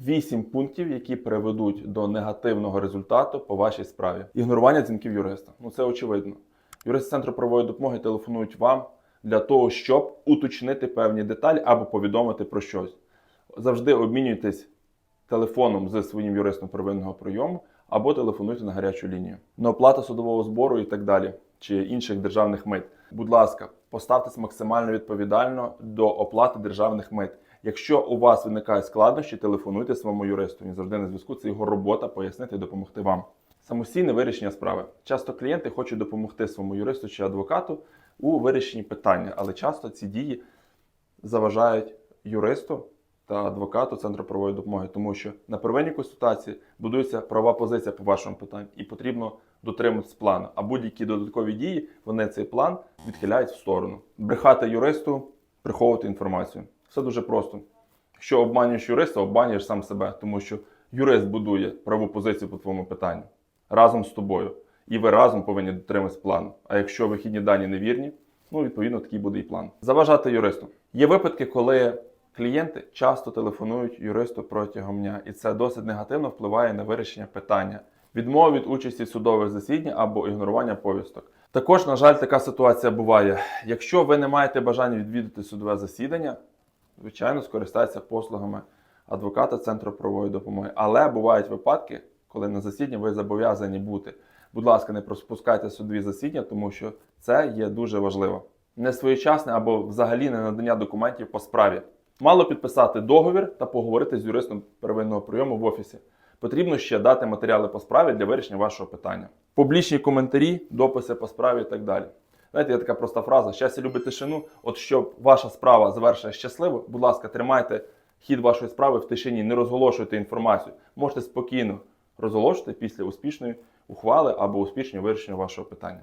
8 пунктів, які приведуть до негативного результату по вашій справі. Ігнорування дзвінків юриста. Ну це очевидно. Юристи центру правової допомоги телефонують вам для того, щоб уточнити певні деталі або повідомити про щось. Завжди обмінюйтесь телефоном зі своїм юристом первинного прийому або телефонуйте на гарячу лінію. На оплату судового збору і так далі, чи інших державних мит. Будь ласка, поставтесь максимально відповідально до оплати державних мит. Якщо у вас виникають складнощі, телефонуйте своєму юристу. Він завжди на зв'язку. Це його робота пояснити і допомогти вам. Самостійне вирішення справи. Часто клієнти хочуть допомогти своєму юристу чи адвокату у вирішенні питання, але часто ці дії заважають юристу та адвокату Центру правової допомоги, тому що на первинній консультації будується права позиція по вашому питанню, і потрібно дотримуватись плану. А будь-які додаткові дії вони цей план відхиляють в сторону. Брехати юристу, приховувати інформацію. Все дуже просто. Якщо обманюєш юриста, обманюєш сам себе, тому що юрист будує праву позицію по твоєму питанню разом з тобою. І ви разом повинні дотримуватись плану. А якщо вихідні дані невірні, ну відповідно такий буде і план. Заважати юристу. Є випадки, коли клієнти часто телефонують юристу протягом дня, і це досить негативно впливає на вирішення питання. Відмова від участі в судових засіданнях або ігнорування повісток. Також, на жаль, така ситуація буває. Якщо ви не маєте бажання відвідати судове засідання, звичайно, скористайтеся послугами адвоката Центру правової допомоги. Але бувають випадки, коли на засіданні ви зобов'язані бути. Будь ласка, не пропускайте судові засідання, тому що це є дуже важливо. Несвоєчасне або взагалі не надання документів по справі. Мало підписати договір та поговорити з юристом первинного прийому в офісі. Потрібно ще дати матеріали по справі для вирішення вашого питання. Публічні коментарі, дописи по справі і так далі. Знаєте, є така проста фраза: щастя любить тишину. От щоб ваша справа завершилася щасливо, будь ласка, тримайте хід вашої справи в тишині, не розголошуйте інформацію. Можете спокійно розголошувати після успішної ухвали або успішного вирішення вашого питання.